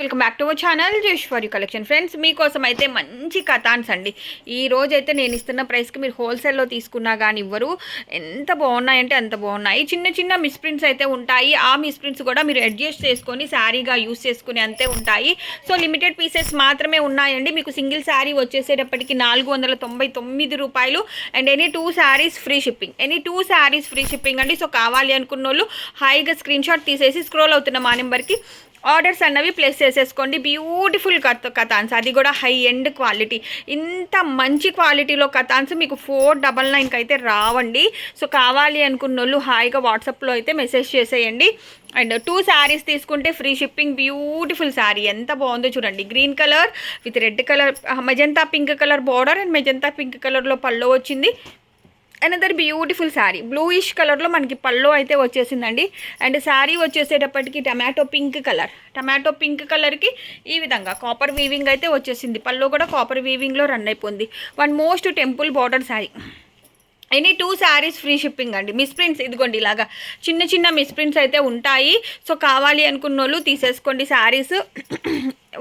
Welcome back to our channel Jeshwari collection. Friends మీకోసం అయితే మంచి కథాన్స్ అండి ఈ రోజైతే నేను ఇస్తున్న ప్రైస్కి మీరు హోల్సేల్లో తీసుకున్నా కానీ ఇవ్వరు. ఎంత బాగున్నాయంటే అంత బాగున్నాయి. చిన్న చిన్న మిస్ప్రింట్స్ అయితే ఉంటాయి. ఆ మిస్ప్రింట్స్ కూడా మీరు అడ్జస్ట్ చేసుకొని శారీగా యూస్ చేసుకుని అంతే ఉంటాయి. సో లిమిటెడ్ పీసెస్ మాత్రమే ఉన్నాయండి. మీకు సింగిల్ శారీ వచ్చేసేటప్పటికి నాలుగు వందల తొంభై తొమ్మిది రూపాయలు. And any two saris free shipping. Any two saris free shipping అండి. సో కావాలి అనుకున్న వాళ్ళు హాయిగా స్క్రీన్ షాట్ తీసేసి స్క్రోల్ అవుతున్న మా నెంబర్కి ఆర్డర్స్ అన్నవి ప్లేస్ చేసేసుకోండి. బ్యూటిఫుల్ కథ కథాన్స్. అది కూడా హై ఎండ్ క్వాలిటీ ఇంత మంచి క్వాలిటీలో కథాన్స్ మీకు ఫోర్ డబల్ నైన్కి అయితే రావండి. సో కావాలి అనుకున్న వాళ్ళు హాయిగా వాట్సాప్లో అయితే మెసేజ్ చేసేయండి. అండ్ టూ శారీస్ తీసుకుంటే ఫ్రీ షిప్పింగ్ బ్యూటిఫుల్ శారీ ఎంత బాగుందో చూడండి. Green colour with red colour magenta pink colour border and magenta pink కలర్లో పళ్ళు వచ్చింది. అనదర్ బ్యూటిఫుల్ శారీ బ్లూయిష్ కలర్లో మనకి పళ్ళు అయితే వచ్చేసిందండి. అండ్ శారీ వచ్చేసేటప్పటికి tomato pink colour tomato pink కలర్కి ఈ విధంగా కాపర్ వీవింగ్ అయితే వచ్చేసింది. పళ్ళు కూడా కాపర్ వీవింగ్లో రన్ అయిపోయింది. One most temple border sari any two saris free shipping అండి. మిస్ప్రింట్స్ ఇదిగోండి ఇలాగా చిన్న చిన్న మిస్ప్రింట్స్ అయితే ఉంటాయి. సో కావాలి అనుకున్న వాళ్ళు తీసేసుకోండి saris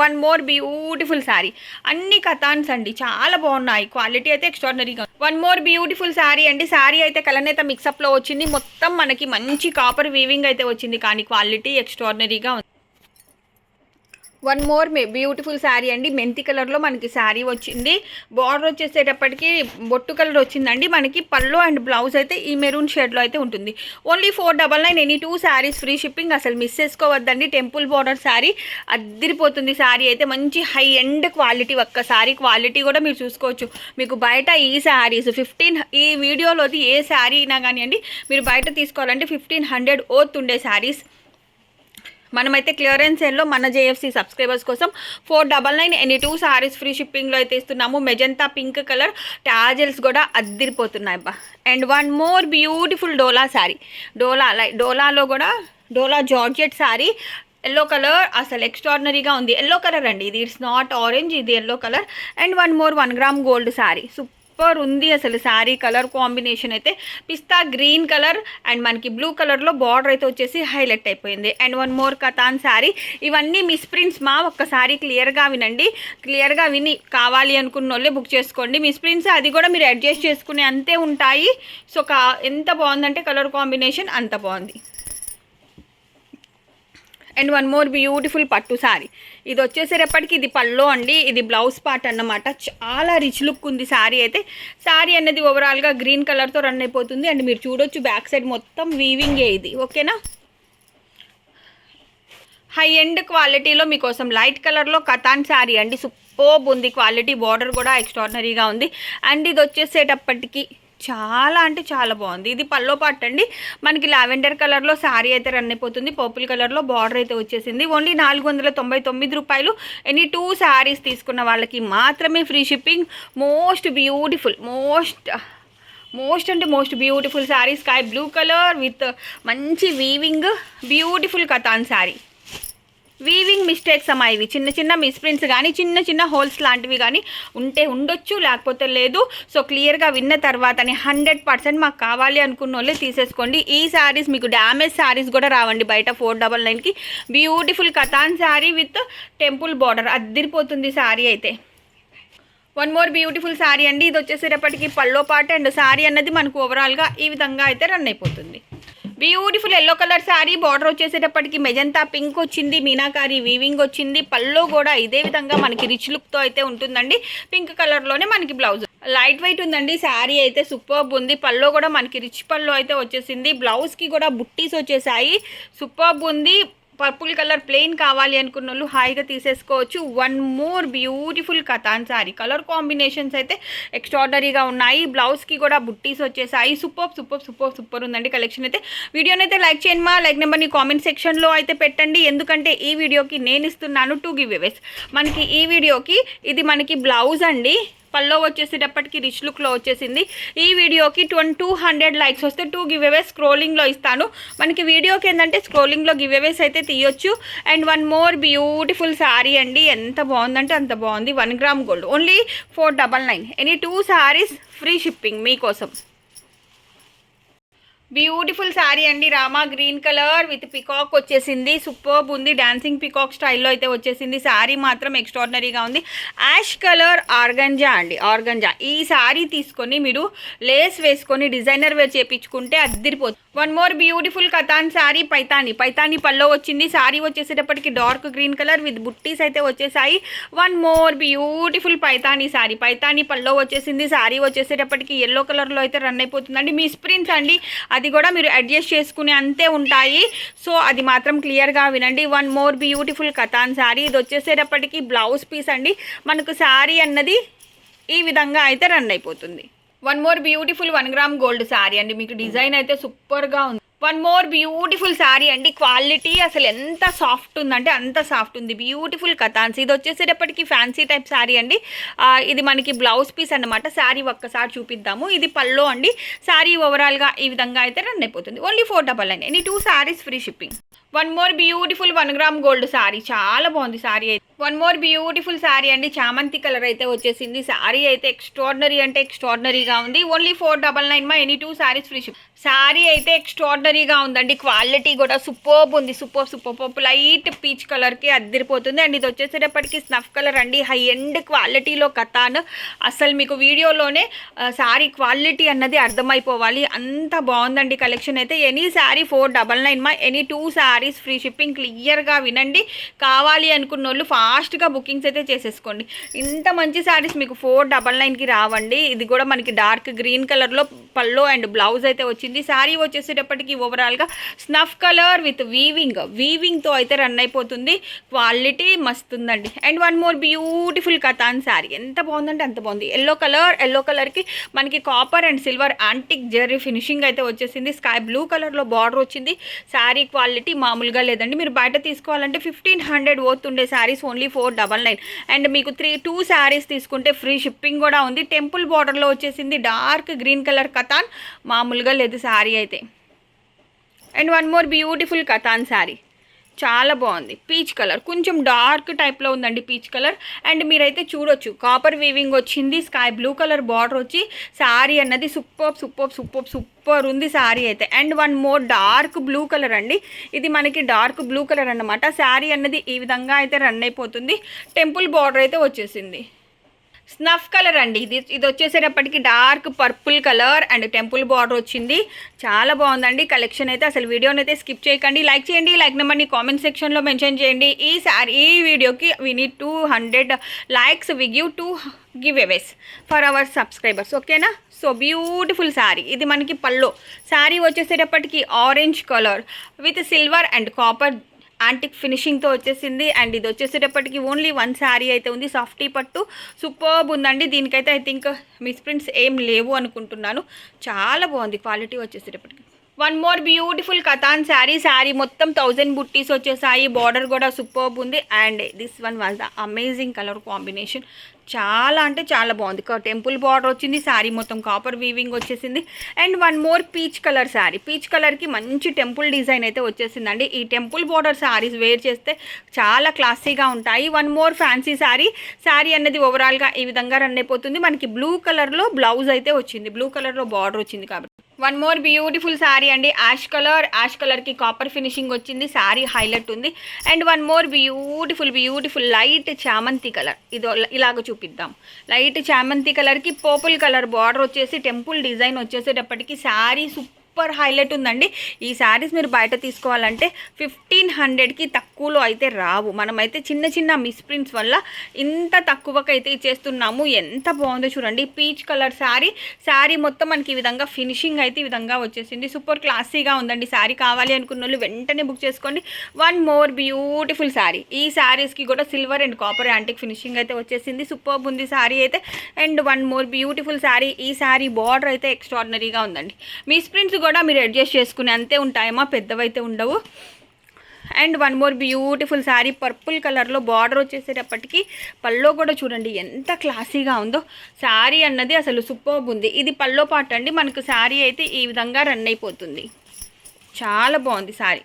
one more beautiful sari. అన్ని కథాన్స్ అండి చాలా బాగున్నాయి. క్వాలిటీ అయితే ఎక్స్ట్రాడినరీగా వన్ మోర్ బ్యూటిఫుల్ శారీ అండి. శారీ అయితే కలనేత మిక్సప్లో వచ్చింది. మొత్తం మనకి మంచి కాపర్ వీవింగ్ అయితే వచ్చింది. కానీ క్వాలిటీ ఎక్స్ట్రాడినరీగా ఉంది. One more may beautiful sari అండి. మెంతి కలర్లో మనకి శారీ వచ్చింది. బార్డర్ వచ్చేసేటప్పటికి బొట్టు కలర్ వచ్చిందండి. మనకి పళ్ళు అండ్ బ్లౌజ్ అయితే ఈ మెరూన్ షేడ్లో అయితే ఉంటుంది. Only four double nine any two saris free shipping అసలు మిస్ చేసుకోవద్దండి. టెంపుల్ బార్డర్ శారీ అద్దరిపోతుంది శారీ అయితే. మంచి హై ఎండ్ క్వాలిటీ ఒక్క శారీ క్వాలిటీ కూడా మీరు చూసుకోవచ్చు. మీకు బయట ఈ శారీస్ ఫిఫ్టీన్ ఈ వీడియోలోది ఏ శారీ అయినా కానివ్వండి మీరు బయట తీసుకోవాలంటే ఫిఫ్టీన్ హండ్రెడ్ ఓత్ ఉండే శారీస్ మనమైతే క్లియరెన్స్ సేల్లో మన జేఎఫ్సీ సబ్స్క్రైబర్స్ కోసం four double nine any two saris free షిప్పింగ్లో అయితే ఇస్తున్నాము. మెజంతా పింక్ కలర్ టాజల్స్ కూడా అద్దిరిపోతున్నాయి అబ్బా. And one more beautiful Dola sari Dola లై డోలాలో కూడా Dola georgette sari yellow colour అసలు ఎక్స్ట్రాడినరీగా ఉంది. ఎల్లో కలర్ అండి. ఇది ఇట్స్ నాట్ ఆరెంజ్ ఇది yellow colour. And one more one gram gold sari super ఉంది అసలు శారీ కలర్ కాంబినేషన్ అయితే. పిస్తా గ్రీన్ కలర్ అండ్ మనకి బ్లూ కలర్లో బార్డర్ అయితే వచ్చేసి హైలైట్ అయిపోయింది. And one more Katan sari. ఇవన్నీ మిస్ప్రింట్స్ మా ఒక్కసారి క్లియర్గా వినండి. క్లియర్గా విని కావాలి అనుకున్న వాళ్ళే బుక్ చేసుకోండి. మిస్ప్రింట్స్ అది కూడా మీరు అడ్జస్ట్ చేసుకునే అంతే ఉంటాయి. సో కా ఎంత బాగుందంటే కలర్ కాంబినేషన్ అంత బాగుంది. అండ్ వన్ మోర్ బ్యూటిఫుల్ పట్టు శారీ. ఇది వచ్చేసేటప్పటికి ఇది పల్లో అండి ఇది బ్లౌజ్ పార్ట్ అన్నమాట. చాలా రిచ్ లుక్ ఉంది శారీ అయితే. శారీ అనేది ఓవరాల్గా గ్రీన్ కలర్తో రన్ అయిపోతుంది. అండ్ మీరు చూడొచ్చు బ్యాక్ సైడ్ మొత్తం వీవింగే ఇది. ఓకేనా హై ఎండ్ క్వాలిటీలో మీకోసం లైట్ కలర్లో కథాన్ శారీ అండి. సూపర్బ్ ఉంది. క్వాలిటీ బార్డర్ కూడా ఎక్స్ట్రాడినరీగా ఉంది. అండ్ ఇది వచ్చేసేటప్పటికి చాలా అంటే చాలా బాగుంది. ఇది పల్లో పాట్ అండి. మనకి లావెండర్ కలర్లో శారీ అయితే రన్ అయిపోతుంది. పర్పుల్ కలర్లో బార్డర్ అయితే వచ్చేసింది. ఓన్లీ నాలుగు వందల తొంభై తొమ్మిది రూపాయలు. ఎనీ టూ శారీస్ తీసుకున్న వాళ్ళకి మాత్రమే free shipping. Most beautiful most most అంటే most beautiful sari. Sky blue colour with మంచి weaving beautiful Katan sari. Weaving mistakes అమ్మా ఇవి. చిన్న చిన్న మిస్ప్రింట్స్ కానీ చిన్న చిన్న హోల్స్ లాంటివి కానీ ఉంటే ఉండొచ్చు లేకపోతే లేదు. సో క్లియర్గా విన్న తర్వాతనే హండ్రెడ్ పర్సెంట్ మాకు కావాలి అనుకున్న వాళ్ళే తీసేసుకోండి. ఈ శారీస్ మీకు డ్యామేజ్ శారీస్ కూడా రావండి బయట ఫోర్ డబల్ నైన్కి beautiful Katan sari with temple border అద్దరిపోతుంది sari అయితే. వన్ మోర్ బ్యూటిఫుల్ శారీ అండి. ఇది వచ్చేసేటప్పటికి పల్లో పాట అండ్ శారీ అన్నది మనకు ఓవరాల్గా ఈ విధంగా అయితే రన్ అయిపోతుంది. Beautiful yellow colour sari border వచ్చేసేటప్పటికి మెజంతా పింక్ వచ్చింది మీనాకారి వీవింగ్ వచ్చింది పల్లో కూడా ఇదే విధంగా మనకి రిచ్ లుక్తో అయితే ఉంటుందండి. పింక్ కలర్లోనే మనకి బ్లౌజ్ లైట్ వెయిట్ ఉందండి శారీ అయితే సూపర్బ్ ఉంది. పల్లో కూడా మనకి రిచ్ పల్లో అయితే వచ్చేసింది. బ్లౌజ్కి కూడా బుట్టీస్ వచ్చేసాయి. సూపర్బ్ ఉంది. పర్పుల్ కలర్ ప్లెయిన్ కావాలి అనుకున్న వాళ్ళు హాయిగా తీసేసుకోవచ్చు. One more beautiful Katan sari colour combinations అయితే ఎక్స్ట్రాడనరీగా ఉన్నాయి. బ్లౌజ్కి కూడా బుట్టీస్ వచ్చేసాయి. సూపర్ సూపర్ సూపర్ సూపర్ ఉందండి కలెక్షన్ అయితే. వీడియోని అయితే లైక్ చేయండి మా. లైక్ నెంబర్ని కామెంట్ సెక్షన్లో అయితే పెట్టండి. ఎందుకంటే ఈ వీడియోకి నేను ఇస్తున్నాను టూ గివ్ మనకి ఈ వీడియోకి ఇది మనకి బ్లౌజ్ అండి. పల్లో వచ్చేసేటప్పటికి రిచ్ లుక్లో వచ్చేసింది. ఈ వీడియోకి ట్వంటీ టూ హండ్రెడ్ లైక్స్ వస్తే టూ గివ్ అవేస్ స్క్రోలింగ్లో ఇస్తాను. మనకి వీడియోకి ఏంటంటే స్క్రోలింగ్లో గివ్ అవేస్ అయితే తీయొచ్చు. And one more beautiful sari అండి. ఎంత బాగుందంటే అంత బాగుంది. One gram gold. Only four double nine any two saris free shipping మీకోసం. బ్యూటిఫుల్ శారీ అండి. Rama green colour with peacock వచ్చేసింది. సూపర్బ్ ఉంది. డాన్సింగ్ పికాక్ స్టైల్లో అయితే వచ్చేసింది. శారీ మాత్రం ఎక్స్ట్రాడినరీగా ఉంది. యాష్ కలర్ ఆర్గంజా అండి. ఆర్గంజా. ఈ శారీ తీసుకొని మీరు లేస్ వేసుకొని డిజైనర్ వేర్ చేపించుకుంటే అద్దరిపోతుంది one more beautiful Katan sari Paithani. Paithani pallu వచ్చింది. శారీ వచ్చేసేటప్పటికి dark green colour with buttis అయితే వచ్చేసాయి. One more beautiful paithani sari. Paithani పల్లో వచ్చేసింది. శారీ వచ్చేసేటప్పటికి ఎల్లో కలర్లో అయితే రన్ అయిపోతుందండి. మీ స్ప్రింట్స్ అండి. అది కూడా మీరు అడ్జస్ట్ చేసుకునే అంతే ఉంటాయి. సో అది మాత్రం క్లియర్గా వినండి. One more beautiful Katan sari. ఇది వచ్చేసేటప్పటికి బ్లౌజ్ పీస్ అండి. మనకు శారీ అన్నది ఈ విధంగా అయితే రన్ అయిపోతుంది. One more beautiful one gram gold sari అండి. మీకు డిజైన్ అయితే సూపర్గా ఉంది. వన్ మోర్ బ్యూటిఫుల్ శారీ అండి. క్వాలిటీ అసలు ఎంత సాఫ్ట్ ఉందంటే అంత సాఫ్ట్ ఉంది. బ్యూటిఫుల్ కథాన్స్. ఇది వచ్చేసేటప్పటికి ఫ్యాన్సీ టైప్ శారీ అండి. ఇది మనకి బ్లౌజ్ పీస్ అన్నమాట. శారీ ఒక్కసారి చూపిద్దాము. ఇది పల్లో అండి. శారీ ఓవరాల్గా ఈ విధంగా అయితే రన్ అయిపోతుంది. Only four double nine any two saris free shipping one more beautiful one gram gold sari చాలా బాగుంది శారీ అయితే. వన్ మోర్ బ్యూటిఫుల్ శారీ అండి. చామంతి కలర్ అయితే వచ్చేసింది. శారీ అయితే ఎక్స్ట్రాడినరీ అంటే ఎక్స్ట్రాడినరీగా ఉంది. ఓన్లీ ఫోర్ డబల్ నైన్ మా any two saris free ship sari అయితే ఎక్స్ట్రాడినరీగా ఉందండి. క్వాలిటీ కూడా సూపర్బ్ ఉంది. సూపర్ సూపర్ లైట్ పీచ్ కలర్కి అద్దరిపోతుంది. అండ్ ఇది వచ్చేసేటప్పటికి స్నఫ్ కలర్ అండి. హై ఎండ్ క్వాలిటీలో కథాన్. అసలు మీకు వీడియోలోనే శారీ క్వాలిటీ అన్నది అర్థమైపోవాలి. అంత బాగుందండి కలెక్షన్ అయితే. Any sari four double nine మా any two saris free shipping క్లియర్గా వినండి. కావాలి అనుకున్న వాళ్ళు ఫాస్ట్గా బుకింగ్స్ అయితే చేసేసుకోండి. ఇంత మంచి శారీస్ మీకు ఫోర్ డబల్ నైన్కి రావండి. ఇది కూడా మనకి డార్క్ గ్రీన్ కలర్లో పల్లో అండ్ బ్లౌజ్ అయితే వచ్చింది. శారీ వచ్చేసేటప్పటికి ఓవరాల్గా స్నఫ్ కలర్ విత్ వీవింగ్ వీవింగ్తో అయితే రన్ అయిపోతుంది. క్వాలిటీ మస్తు ఉందండి. And one more beautiful Katan sari. ఎంత బాగుందంటే అంత బాగుంది. ఎల్లో కలర్ ఎల్లో కలర్కి మనకి copper and silver antique zari finishing అయితే వచ్చేసింది. స్కై బ్లూ కలర్లో బార్డర్ వచ్చింది. శారీ క్వాలిటీ మా మామూలుగా లేదండి. మీరు బయట తీసుకోవాలంటే ఫిఫ్టీన్ హండ్రెడ్ పోతుండే saris only four double nine and మీకు త్రీ టూ శారీస్ తీసుకుంటే ఫ్రీ షిప్పింగ్ కూడా ఉంది. టెంపుల్ బార్డర్లో వచ్చేసింది డార్క్ గ్రీన్ కలర్ కథాన్ మామూలుగా లేదు శారీ అయితే. And one more beautiful Katan sari చాలా బాగుంది. Peach colour. కొంచెం డార్క్ టైప్లో ఉందండి పీచ్ కలర్. అండ్ మీరైతే చూడొచ్చు. కాపర్ వీవింగ్ వచ్చింది. స్కై బ్లూ కలర్ బార్డర్ వచ్చి శారీ అన్నది సూపర్ సూపర్ సూపర్ సూపర్ ఉంది శారీ అయితే. And one more dark blue colour అండి. ఇది మనకి డార్క్ బ్లూ కలర్ అనమాట శారీ అన్నది ఈ విధంగా అయితే రన్ అయిపోతుంది. టెంపుల్ బార్డర్ అయితే వచ్చేసింది. స్నఫ్ కలర్ అండి. ఇది ఇది వచ్చేసేటప్పటికి dark purple colour and temple border వచ్చింది. చాలా బాగుందండి. కలెక్షన్ అయితే అసలు వీడియోని అయితే స్కిప్ చేయకండి. లైక్ చేయండి. లైక్ నెంబర్ని కామెంట్ సెక్షన్లో మెన్షన్ చేయండి. ఈ సారీ ఈ వీడియోకి we need two hundred likes we give to giveaways for our subscribers ఓకేనా సో బ్యూటిఫుల్ శారీ ఇది మనకి పల్లో శారీ వచ్చేసేటప్పటికి orange colour with silver and copper antique ఫినిషింగ్తో వచ్చేసింది. అండ్ ఇది వచ్చేసేటప్పటికి ఓన్లీ వన్ శారీ అయితే ఉంది. సాఫ్టీ పట్టు. సూపర్బ్ ఉందండి. దీనికైతే ఐ థింక్ మిస్ ప్రింట్స్ ఏం లేవు అనుకుంటున్నాను. చాలా బాగుంది. క్వాలిటీ వచ్చేసేటప్పటికి. One more beautiful Katan sari sari మొత్తం థౌజండ్ బుట్టీస్ వచ్చేసాయి. బార్డర్ కూడా సూపర్బ్ ఉంది. And this one was the amazing colour combination చాలా అంటే చాలా బాగుంది. టెంపుల్ బార్డర్ వచ్చింది. శారీ మొత్తం కాపర్ వీవింగ్ వచ్చేసింది. And one more peach colour sari peach కలర్కి మంచి టెంపుల్ డిజైన్ అయితే వచ్చేసిందండి. ఈ టెంపుల్ బార్డర్ శారీస్ వేర్ చేస్తే చాలా క్లాసీగా ఉంటాయి. One more fancy sari sari అన్నది ఓవరాల్గా ఈ విధంగా రన్ అయిపోతుంది. మనకి బ్లూ కలర్లో బ్లౌజ్ అయితే వచ్చింది. బ్లూ కలర్లో బార్డర్ వచ్చింది కాబట్టి. వన్ మోర్ బ్యూటిఫుల్ శారీ అండి. యాష్ కలర్ యాష్ కలర్కి కాపర్ ఫినిషింగ్ వచ్చింది. శారీ హైలైట్ ఉంది. And one more beautiful beautiful light చామంతి కలర్ ఇదో ఇలాగ చూపిద్దాం. లైట్ చామంతి కలర్కి పర్పుల్ కలర్ బార్డర్ వచ్చేసి టెంపుల్ డిజైన్ వచ్చేసేటప్పటికి శారీ సూపర్ హైలైట్ ఉందండి. ఈ శారీస్ మీరు బయట తీసుకోవాలంటే ఫిఫ్టీన్ హండ్రెడ్కి తక్కువ తక్కువలో అయితే రావు. మనమైతే చిన్న చిన్న మిస్ప్రింట్స్ వల్ల ఇంత తక్కువకైతే అయితే ఇచ్చేస్తున్నాము. ఎంత బాగుందో చూడండి. పీచ్ కలర్ శారీ శారీ మొత్తం మనకి ఈ విధంగా ఫినిషింగ్ అయితే ఈ విధంగా వచ్చేసింది. సూపర్ క్లాసీగా ఉందండి. శారీ కావాలి అనుకున్న వాళ్ళు వెంటనే బుక్ చేసుకోండి. వన్ మోర్ బ్యూటిఫుల్ శారీ ఈ శారీస్కి కూడా silver and copper antique finishing అయితే వచ్చేసింది. సూపర్ ఉంది శారీ అయితే. And one more beautiful sari ఈ శారీ బార్డర్ అయితే ఎక్స్ట్రాడినరీగా ఉందండి. మీ స్ప్రింట్స్ కూడా మీరు అడ్జస్ట్ చేసుకుని అంతే ఉంటాయమ్మా. పెద్దవైతే ఉండవు. And one more beautiful sari purple కలర్లో బార్డర్ వచ్చేసేటప్పటికి పల్లో కూడా చూడండి ఎంత క్లాసీగా ఉందో. శారీ అన్నది అసలు సూపర్బ్ ఉంది. ఇది పల్లో పాట అండి మనకు శారీ అయితే ఈ విధంగా రన్ అయిపోతుంది. చాలా బాగుంది sari.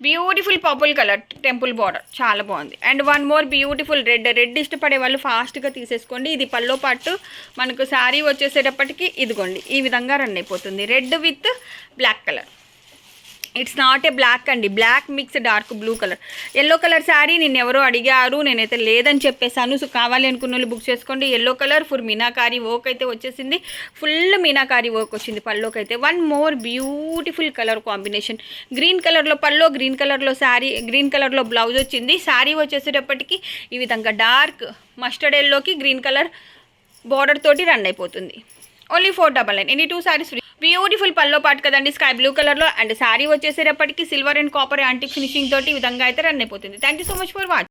Beautiful purple colour temple border చాలా బాగుంది. And one more beautiful red red ఇష్టపడే వాళ్ళు ఫాస్ట్గా తీసేసుకోండి. ఇది పల్లో పాటు మనకు శారీ వచ్చేసేటప్పటికి ఇదిగోండి ఈ విధంగా రన్ అయిపోతుంది. Red with black colour. It's not a black అండి. Black mix dark blue colour yellow colour sari నేను ఎవరో అడిగారు నేనైతే లేదని చెప్పేశాను. సో కావాలి అనుకున్న వాళ్ళు బుక్ చేసుకోండి. Yellow colour full meenakari work అయితే వచ్చేసింది. ఫుల్ మీనాకారి వర్క్ వచ్చింది పళ్ళోకి అయితే. One more beautiful colour combination green కలర్లో పల్లో గ్రీన్ కలర్లో శారీ గ్రీన్ కలర్లో బ్లౌజ్ వచ్చింది. శారీ వచ్చేసేటప్పటికి ఈ విధంగా డార్క్ మస్టర్డ్ ఎల్లోకి గ్రీన్ కలర్ బార్డర్ తోటి రన్ అయిపోతుంది. Only four double nine any two saris beautiful pallu పాటు కదండి స్కై బ్లూ కలర్లో. అండ్ శారీ వచ్చేసేటప్పటికి silver and copper antique finishing తోటి ఈ విధంగా అయితే రన్ అయిపోతుంది. Thank you so much for watch